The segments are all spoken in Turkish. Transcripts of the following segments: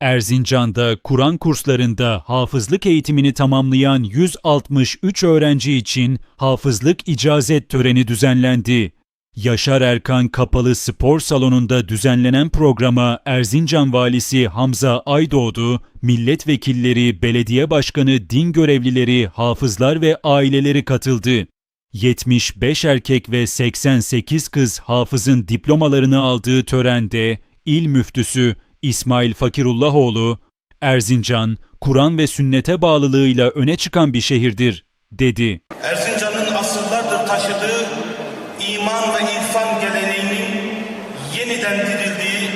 Erzincan'da Kur'an kurslarında hafızlık eğitimini tamamlayan 163 öğrenci için hafızlık icazet töreni düzenlendi. Yaşar Erkan Kapalı Spor Salonu'nda düzenlenen programa Erzincan Valisi Hamza Aydoğdu, milletvekilleri, belediye başkanı, din görevlileri, hafızlar ve aileleri katıldı. 75 erkek ve 88 kız hafızın diplomalarını aldığı törende il müftüsü İsmail Fakirullahoğlu, Erzincan, Kur'an ve sünnete bağlılığıyla öne çıkan bir şehirdir, dedi. Erzincan'ın asırlardır taşıdığı iman ve irfan geleneğinin yeniden dirildiği,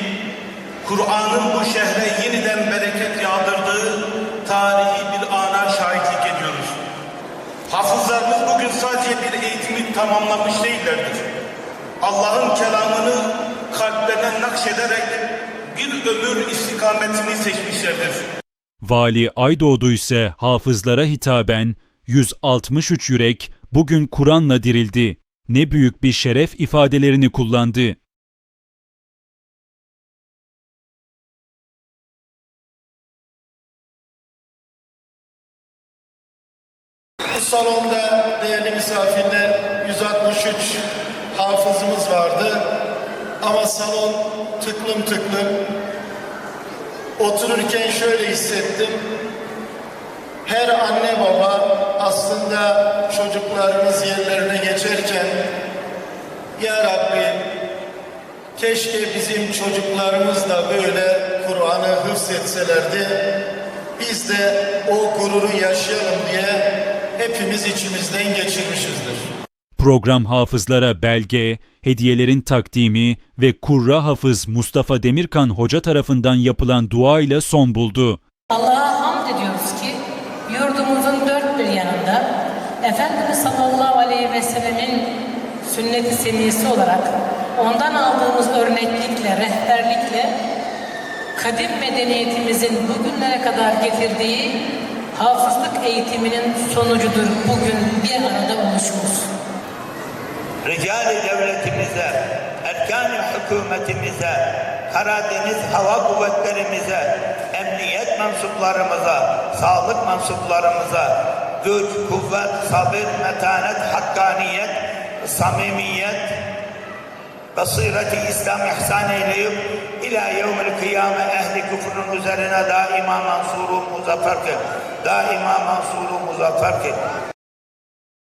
Kur'an'ın bu şehre yeniden bereket yağdırdığı tarihi bir ana şahitlik ediyoruz. Hafızlarımız bugün sadece bir eğitimi tamamlamış değillerdir. Allah'ın kelamını kalplerine nakşederek bir ömür istikametini seçmişlerdir. Vali Aydoğdu ise hafızlara hitaben 163 yürek bugün Kur'an'la dirildi. Ne büyük bir şeref ifadelerini kullandı. Bu salonda değerli misafirler 163 hafızımız vardı. Ama salon tıklım tıklım. Otururken şöyle hissettim. Her anne baba aslında çocuklarımız yerlerine geçerken Ya Rabbi keşke bizim çocuklarımız da böyle Kur'an'ı hıfzetselerdi. Biz de o gururu yaşayalım diye hepimiz içimizden geçirmişizdir. Program hafızlara belge, hediyelerin takdimi ve Kurra Hafız Mustafa Demirkan Hoca tarafından yapılan dua ile son buldu. Allah'a hamd ediyoruz ki yurdumuzun dört bir yanında Efendimiz sallallahu aleyhi ve sellemin sünnet-i seniyesi olarak ondan aldığımız örneklikle, rehberlikle kadim medeniyetimizin bugünlere kadar getirdiği hafızlık eğitiminin sonucudur bugün bir arada oluşumuz. Ricali devletimize, erkan-ı hükümetimize, Karadeniz hava kuvvetlerimize, emniyet mensuplarımıza, sağlık mensuplarımıza güç, kuvvet, sabır, metanet, hakkaniyet, samimiyet, basireti İslam ihsan eyleyip ila yevmil kıyame ehli küfrün üzerine daima mansuru muzaffer kıl. Daima mansuru muzaffer kıl.